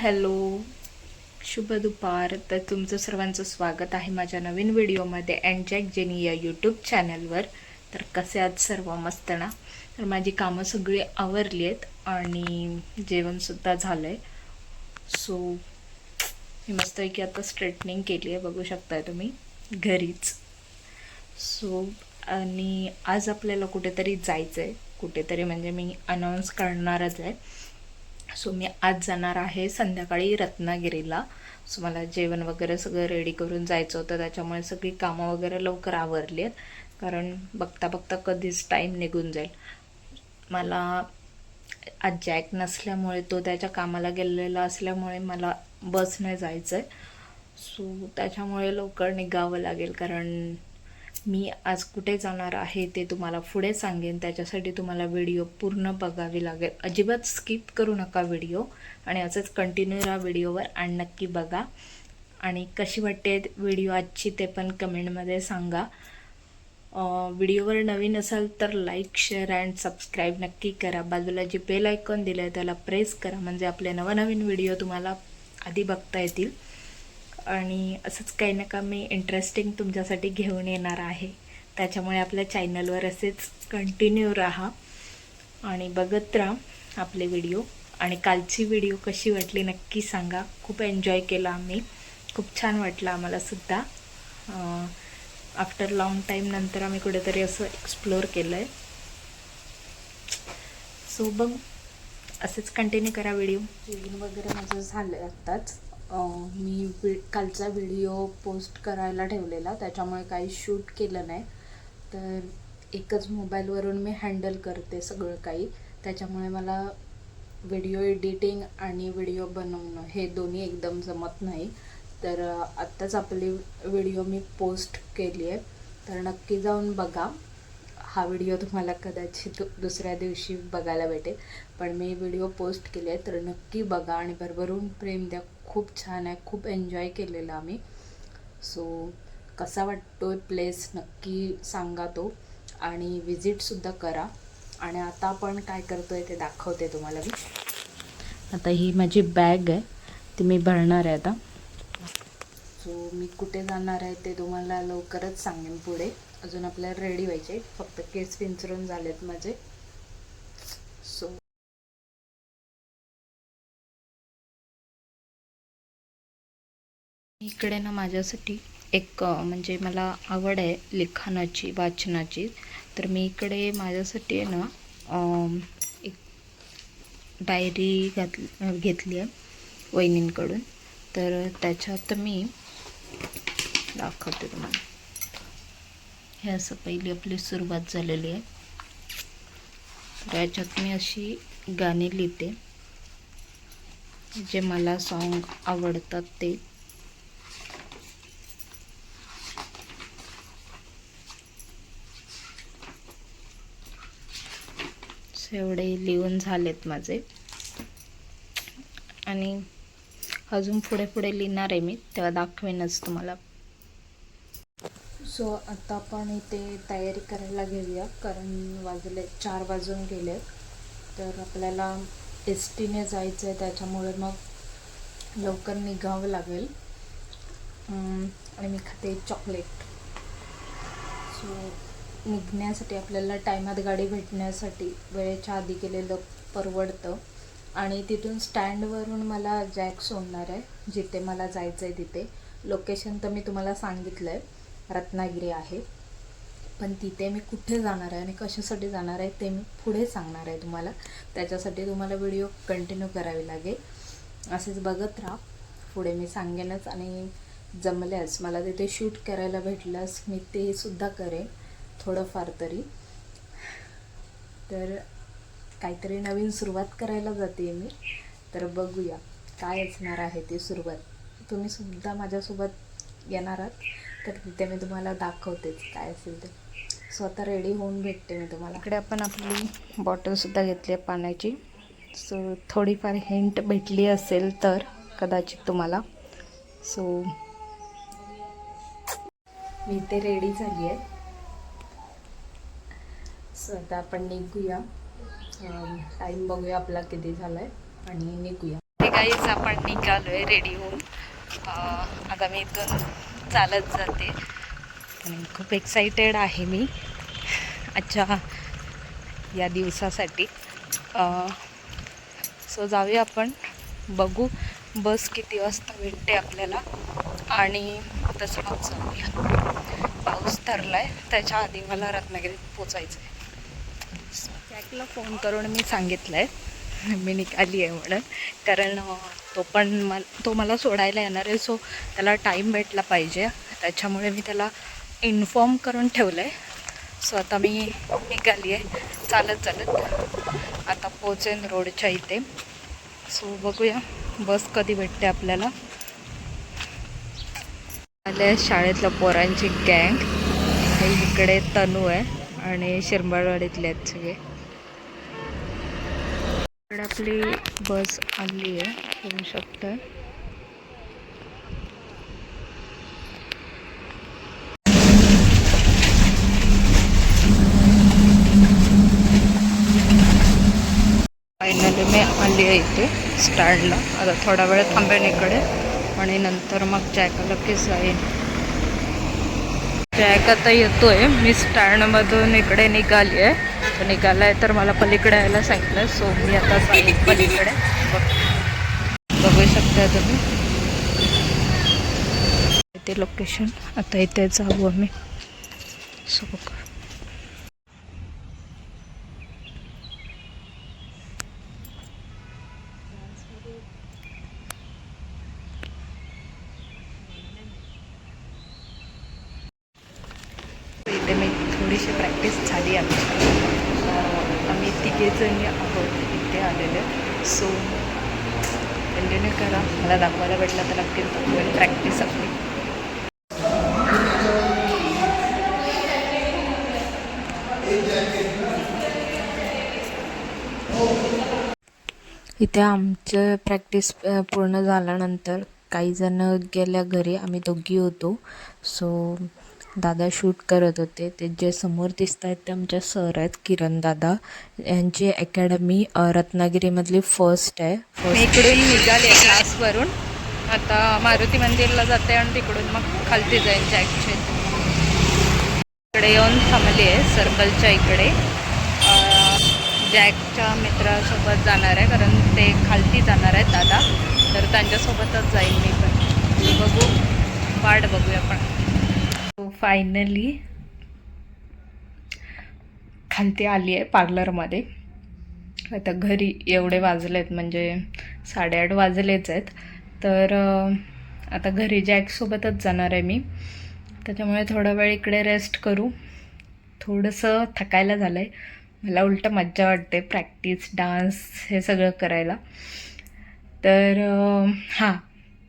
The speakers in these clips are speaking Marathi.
हॅलो. शुभ दुपार. तर तुमचं सर्वांचं स्वागत आहे माझ्या नवीन व्हिडिओमध्ये अँजॅक जेनी या यूट्यूब चॅनलवर तर कसे आज सर्व? मस्त ना? तर माझी कामं सगळी आवरली आहेत आणि जेवणसुद्धा झालं आहे सो मी मस्तपैकी आता स्ट्रेटनिंग केली आहे. बघू शकताय तुम्ही. घरीच. सो आणि आज आपल्याला कुठेतरी जायचं आहे कुठेतरी म्हणजे मी अनाऊन्स करणारच आहे. सो मी आज जाणार आहे संध्याकाळी रत्नागिरीला. सो मला जेवण वगैरे सगळं रेडी करून जायचं होतं. त्याच्यामुळे सगळी कामं वगैरे लवकर आवरली आहेत कारण बघता बघता कधीच टाईम निघून जाईल. मला आज जॅक नसल्यामुळे तो त्याच्या कामाला गेलेला असल्यामुळे मला बसने जायचं आहे सो त्याच्यामुळे लवकर निघावं लागेल. कारण मी आज कुठे जाणार आहे ते तुम्हाला पुढे सांगेन. त्याच्यासाठी तुम्हाला व्हिडिओ पूर्ण बघावी लागेल. अजिबात स्किप करू नका व्हिडिओ आणि असंच कंटिन्यू राहा व्हिडिओवर आणि नक्की बघा. आणि कशी वाटते व्हिडिओ आजची ते पण कमेंटमध्ये सांगा. व्हिडिओवर नवीन असाल तर लाईक शेअर अँड सबस्क्राईब नक्की करा. बाजूला जे बेल आयकॉन दिलं आहे त्याला प्रेस करा. म्हणजे आपले नवनवीन व्हिडिओ तुम्हाला आधी बघता येतील. आणि असंच काही ना का मी इंटरेस्टिंग तुमच्यासाठी घेऊन येणार आहे. त्याच्यामुळे आपल्या चॅनलवर असेच कंटिन्यू राहा आणि बघत राहा आपले व्हिडिओ आणि कालची व्हिडिओ कशी वाटली नक्की सांगा. खूप एन्जॉय केला आम्ही. खूप छान वाटलं आम्हालासुद्धा आफ्टर लॉंग टाईम नंतर आम्ही कुठेतरी असं एक्सप्लोअर केलं आहे सो बघ. असंच कंटिन्यू करा व्हिडिओ जेवण वगैरे माझं झालं आत्ताच. मी वि कालचा व्हिडिओ पोस्ट करायला ठेवलेला त्याच्यामुळे काही शूट केलं नाही. तर एकच मोबाईलवरून मी हँडल करते सगळं काही. त्याच्यामुळे मला व्हिडिओ एडिटिंग आणि व्हिडिओ बनवणं हे दोन्ही एकदम जमत नाही. तर आत्ताच आपली व्हिडिओ मी पोस्ट केली आहे. तर नक्की जाऊन बघा. हा व्हिडिओ तुम्हाला कदाचित दुसऱ्या दिवशी बघायला भेटेल. पण मी व्हिडिओ पोस्ट केले आहे तर नक्की बघा आणि भरभरून प्रेम द्या. खूप छान आहे खूप एन्जॉय केलेलं आम्ही. सो कसा वाटतो प्लेस नक्की सांगा तो. आणि विजिटसुद्धा करा. आणि आता आपण काय करतो आहे ते दाखवते तुम्हाला मी. आता ही माझी बॅग आहे ती मी भरणार आहे आता. सो मी कुठे जाणार आहे ते तुम्हाला लवकरच सांगेन पुढे. अजून आपल्याला रेडी व्हायचे फक्त केस विंचरून झालेत माझे. सो इकडे ना माझ्यासाठी एक म्हणजे मला आवड आहे लिखाणाची वाचनाची. तर मी इकडे माझ्यासाठी आहे ना एक डायरी घात घेतली आहे वहिनींकडून. तर त्याच्यात मी दाखवते तुम्हाला. हे असं पहिली आपली सुरुवात झालेली आहे. तर याच्यात मी अशी गाणी लिहिते. जे मला सॉन्ग आवडतात ते. एवढे लिहून झालेत माझे. आणि अजून पुढे पुढे लिहिणार आहे मी तेव्हा दाखवेनच तुम्हाला. सो आता आपण इथे तयारी करायला घेऊया. कारण वाजले चार वाजून गेले. तर आपल्याला एस टीने जायचं आहे त्याच्यामुळे मग लवकर निघावं लागेल. आणि मी खाते चॉकलेट सो निघण्यासाठी आपल्याला टायमात गाडी भेटण्यासाठी वेळेच्या आधी गेलेलं परवडतं. आणि तिथून स्टँडवरून मला जॅक सोडणार आहे जिथे मला जायचं आहे तिथे. लोकेशन तर मी तुम्हाला सांगितलं आहे रत्नागिरी आहे. पण तिथे मी कुठे जाणार आहे आणि कशासाठी जाणार आहे ते मी पुढे सांगणार आहे तुम्हाला. त्याच्यासाठी तुम्हाला व्हिडिओ कंटिन्यू करावी लागेल. असेच बघत राहा. पुढे मी सांगेनच आणि जमल्यास मला तिथे शूट करायला भेटल्यास मी ते सुद्धा करेन थोडंफार तरी. तर काहीतरी नवीन सुरुवात करायला जाते मी. तर बघूया काय असणार आहे ती सुरुवात. तुम्ही सुद्धा माझ्यासोबत येणार आहात. तर तिथे मी तुम्हाला दाखवतेच काय असेल ते. स्वतः रेडी होऊन भेटते मी तुम्हाला. इकडे आपण आपली बॉटलसुद्धा घेतली आहे पाण्याची. सो थोडीफार हिंट भेटली असेल तर कदाचित तुम्हाला. सो मी इथे रेडी झाली आहे. सो आता आपण निघूया. टाईम बघूया आपला किती झाला आहे आणि निघूया. गाईज आपण निघालोय रेडी होऊन. आता मी इथून चालत जाते. आणि खूप एक्साइटेड आहे मी. आजच्या या दिवसासाठी. सो जाऊया आपण. बघू बस किती वाजता भेटते आपल्याला. आणि तसं मग जाऊया. पाऊस ठरलाय. त्याच्या आधी मला रत्नागिरीत पोचायचं आहे जॅकला फोन करून मी सांगितलं आहे मी निघाली आहे म्हणून. कारण तो पण म तो मला सोडायला येणार आहे. सो त्याला टाईम भेटला पाहिजे. त्याच्यामुळे मी त्याला इन्फॉर्म करून ठेवलं आहे सो आता मी निघाली आहे. चालत चालत. आता पोचेन रोडच्या इथे. सो बघूया. बस कधी भेटते आपल्याला. आल्या शाळेतल्या पोरांची गँग इकडे तनू आहे आणि शिरंबाळवाडीतले आहेत सगळे. इकडे आपली बस आली आहे बघू शकता फायनली मी आली आहे इथे स्टँडला आता थोडा वेळ थांबेन इकडे आणि नंतर मग जॅकाला की जाईन. ट्रॅक आता येतोय. मी स्टँडमधून इकडे निघाली आहे. तो निघाला आहे तर मला पलीकडे यायला सांगितलं. सो मी आता जाईन पलीकडे. बघू शकता तुम्ही. इथे लोकेशन आता इथे जाऊ आम्ही. सो बघा इथे मी थोडीशी प्रॅक्टिस झाली आमची. आम्ही तिघेजणी आहोत इथे आलेले. सो कंटिन्यू करा. मला दाखवायला भेटला तर नक्कीच दाखवेल प्रॅक्टिस आपली. इथे आमचं प्रॅक्टिस पूर्ण झाल्यानंतर काही जण गेल्या घरी. आम्ही दोघी होतो. सो दादा शूट करत होते. ते जे समोर दिसत आहेत ते आमच्या सर आहेत किरण दादा. यांची अकॅडमी रत्नागिरीमधली फर्स्ट आहे. मी इकडून निघाले क्लासवरून आता मारुती मंदिरला जाते आणि तिकडून मग खालती जाईन जॅकचे इकडे येऊन थांबली आहे सर्कलच्या इकडे. अं, जॅकच्या मित्रासोबत जाणार आहे कारण ते खालती जाणार आहेत दादा. तर त्यांच्यासोबतच जाईल मी पण. बघू. वाट बघूया आपण फायनली खालती आली आहे पार्लरमध्ये आता घरी एवढे वाजलेत म्हणजे साडेआठ वाजलेच आहेत. तर आता घरी जॅकसोबतच जाणार आहे मी. त्याच्यामुळे थोडा वेळ इकडे रेस्ट करू. थोडंसं थकायला झालं आहे मला उलटं मज्जा वाटते प्रॅक्टिस डान्स हे सगळं करायला. तर हां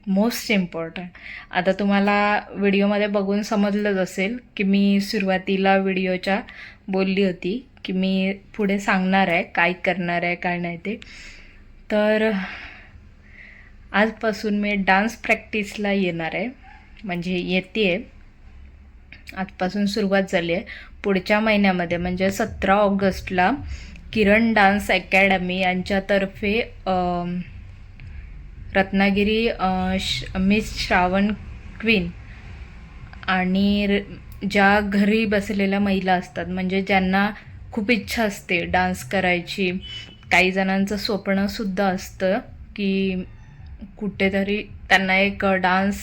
मोस्ट इम्पॉर्टंट आता तुम्हाला व्हिडिओमध्ये बघून समजलंच असेल की मी सुरुवातीला व्हिडिओच्या बोलली होती की मी पुढे सांगणार आहे काय करणार आहे काय नाही ते. तर आजपासून मी डान्स प्रॅक्टिसला येणार आहे. म्हणजे येते आहे आजपासून सुरुवात झाली आहे. पुढच्या महिन्यामध्ये म्हणजे सतरा ऑगस्टला किरण डान्स अकॅडमी यांच्यातर्फे रत्नागिरी श मिस श्रावण क्वीन आणि र- ज्या घरी बसलेल्या महिला असतात म्हणजे ज्यांना खूप इच्छा असते डान्स करायची काही जणांचं स्वप्नसुद्धा असतं की कुठेतरी त्यांना एक डान्स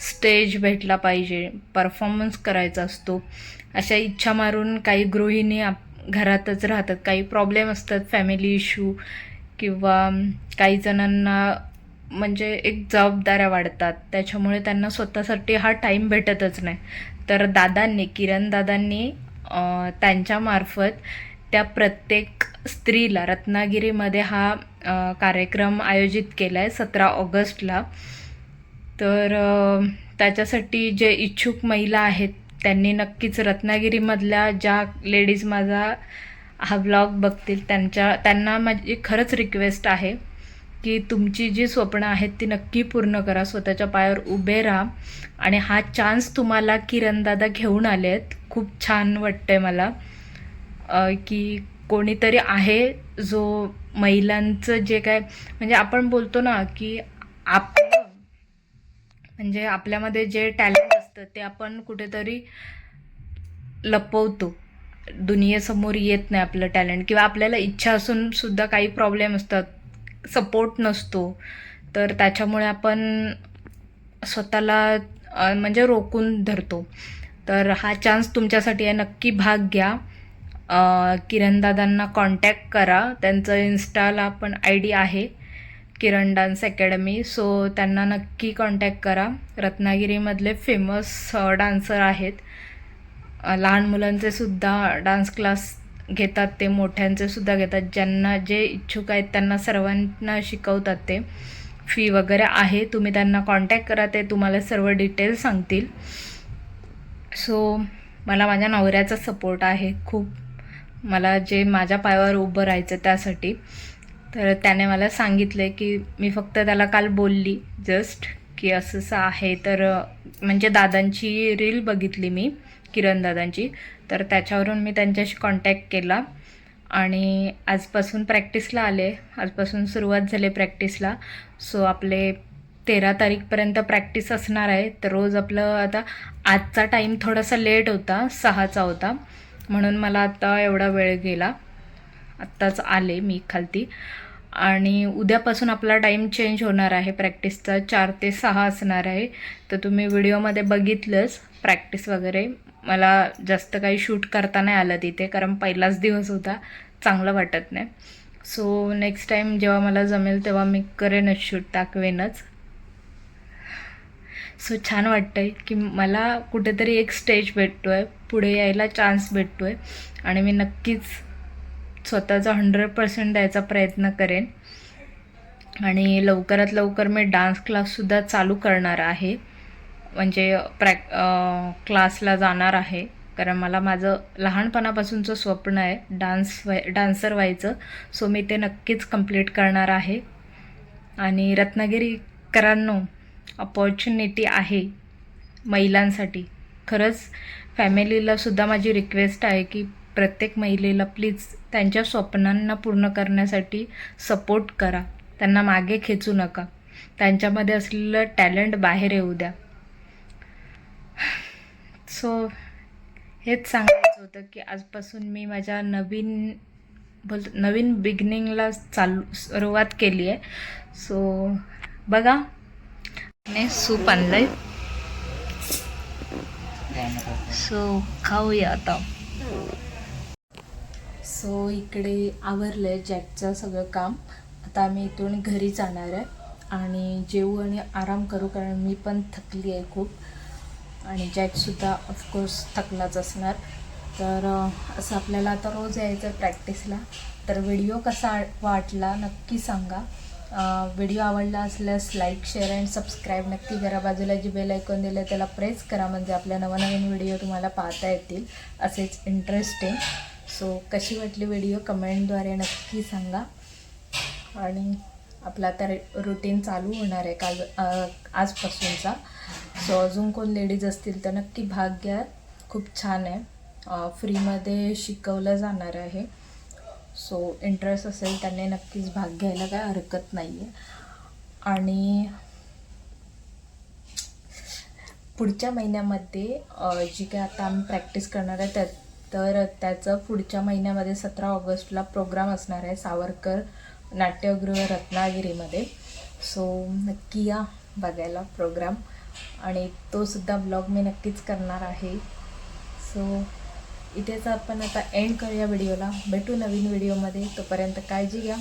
स्टेज भेटला पाहिजे परफॉर्मन्स करायचा असतो. अशा इच्छा मारून काही गृहिणी आप घरातच राहतात. काही प्रॉब्लेम असतात फॅमिली इश्यू किंवा काही जणांना म्हणजे एक जबाबदाऱ्या वाढतात. त्याच्यामुळे त्यांना स्वतःसाठी हा टाईम भेटतच नाही. तर दादांनी किरण दादांनी त्यांच्यामार्फत त्या प्रत्येक स्त्रीला रत्नागिरीमध्ये हा कार्यक्रम आयोजित केला आहे सतरा ऑगस्टला. तर त्याच्यासाठी जे इच्छुक महिला आहेत त्यांनी नक्कीच रत्नागिरीमधल्या ज्या लेडीज माझा हा ब्लॉग बघतील त्यांच्या त्यांना माझी खरंच रिक्वेस्ट आहे. की तुमची जी स्वप्न आहेत ती नक्की पूर्ण करा स्वतःच्या पायावर उभे राहा. आणि हा चान्स तुम्हाला किरणदादा घेऊन आले आहेत खूप छान वाटतंय मला. की कोणीतरी आहे जो महिलांचं जे काय म्हणजे आपण बोलतो ना की आप म्हणजे आपल्यामध्ये जे टॅलेंट असतं ते आपण कुठेतरी लपवतो. दुनियेसमोर येत नाही आपलं टॅलेंट किंवा आपल्याला इच्छा असून सुद्धा काही प्रॉब्लेम असतात. सपोर्ट नसतो. तर त्याच्यामुळे आपण स्वतःला म्हणजे रोखून धरतो. तर हा चान्स तुमच्यासाठी आहे. नक्की भाग घ्या. किरणदादांना कॉन्टॅक्ट करा. त्यांचं इन्स्टाला पण आय डी आहे. किरण डान्स अकॅडमी सो त्यांना नक्की कॉन्टॅक्ट करा. रत्नागिरीमधले फेमस डान्सर आहेत. लहान मुलांचे सुद्धा डान्स क्लास घेतात ते मोठ्यांचे सुद्धा घेतात. ज्यांना जे इच्छुक आहेत त्यांना सर्वांना शिकवतात ते. फी वगैरे आहे तुम्ही त्यांना कॉन्टॅक्ट करा ते तुम्हाला सर्व डिटेल्स सांगतील. सो मला माझ्या नवऱ्याचा सपोर्ट आहे खूप. मला जे माझ्या पायावर उभं राहायचं त्यासाठी. तर त्याने मला सांगितलं की मी फक्त त्याला काल बोलली जस्ट की असं असं आहे. तर म्हणजे दादांची रील बघितली मी. किरण दादांची. तर त्याच्यावरून मी त्यांच्याशी कॉन्टॅक्ट केला. आणि आजपासून प्रॅक्टिसला आले. आजपासून सुरुवात झाली प्रॅक्टिसला सो आपले तेरा तारीखपर्यंत प्रॅक्टिस असणार आहे. तर रोज आपलं आता आजचा टाईम थोडासा लेट होता. सहाचा होता. म्हणून मला आता एवढा वेळ गेला. आत्ताच आले मी खालती. आणि उद्यापासून आपला टाईम चेंज होणार आहे. प्रॅक्टिसचा चार ते सहा असणार आहे. तर तुम्ही व्हिडिओमध्ये बघितलंच प्रॅक्टिस वगैरे. मला जास्त काही शूट करता नाही आलं तिथे कारण पहिलाच दिवस होता. चांगलं वाटत नाही. सो नेक्स्ट टाईम जेव्हा मला जमेल तेव्हा मी करेनच शूट दाखवेनच. सो छान वाटतं आहे की मला कुठेतरी एक स्टेज भेटतो आहे पुढे यायला चान्स भेटतो आहे आणि मी नक्कीच स्वतःचा हंड्रेड पर्सेंट द्यायचा प्रयत्न करेन. आणि लवकरात लवकर मी डान्स क्लाससुद्धा चालू करणार आहे. म्हणजे प्रॅक क्लासला जाणार आहे. कारण मला माझं लहानपणापासूनचं स्वप्न आहे डान्स व्हाय डान्सर व्हायचं. सो मी ते नक्कीच कंप्लीट करणार आहे. आणि रत्नागिरीकरांनो अपॉर्च्युनिटी आहे महिलांसाठी. खरंच फॅमिलीलासुद्धा माझी रिक्वेस्ट आहे की प्रत्येक महिलेला प्लीज त्यांच्या स्वप्नांना पूर्ण करण्यासाठी सपोर्ट करा. त्यांना मागे खेचू नका. त्यांच्यामध्ये असलेलं टॅलेंट बाहेर येऊ द्या. सो हेच सांगायचं होतं की आजपासून मी माझ्या नवीन बोल नवीन बिगनिंगला चालू सुरुवात केली आहे. सो बघा. ने सूप आणलं आहे सो खाऊया आता. सो इकडे आवरलं आहे जॅकचं सगळं काम. आता आम्ही इथून घरी जाणार आहे आणि जेवू आणि आराम करू कारण मी पण थकली आहे खूप. आणि जॅकसुद्धा ऑफकोर्स थकलाच असणार. तर असं आपल्याला आता रोज यायचं आहे प्रॅक्टिसला तर व्हिडिओ कसा वाटला नक्की सांगा. व्हिडिओ आवडला असल्यास लाईक शेअर अँड सबस्क्राईब नक्की करा. बाजूला जी बेल ऐकून दिलं त्याला प्रेस करा. म्हणजे आपल्या नवनवीन व्हिडिओ तुम्हाला पाहता येतील. असेच इंटरेस्टिंग सो कशी वाटली व्हिडिओ कमेंटद्वारे नक्की सांगा. आणि आपला आता रुटीन चालू होणार आहे काल आजपासूनचा. सो अजून कोण लेडीज असतील तर नक्की भाग घ्या. खूप छान आहे. फ्रीमध्ये शिकवलं जाणार आहे. सो इंटरेस्ट असेल त्यांनी नक्कीच भाग घ्यायला काय हरकत नाही आहे आणि पुढच्या महिन्यामध्ये जी काय आता आम्ही प्रॅक्टिस करणार आहे त्या तर त्याचं पुढच्या महिन्यामध्ये सतरा ऑगस्टला प्रोग्राम असणार आहे सावरकर नाट्यगृह रत्नागिरीमध्ये. सो नक्की या बघायला प्रोग्राम. आणि तो सुद्धा ब्लॉग मी नक्कीच करणार आहे. सो इथेच आपण आता एंड करूया व्हिडिओला भेटू नवीन व्हिडिओमध्ये तोपर्यंत काळजी घ्या.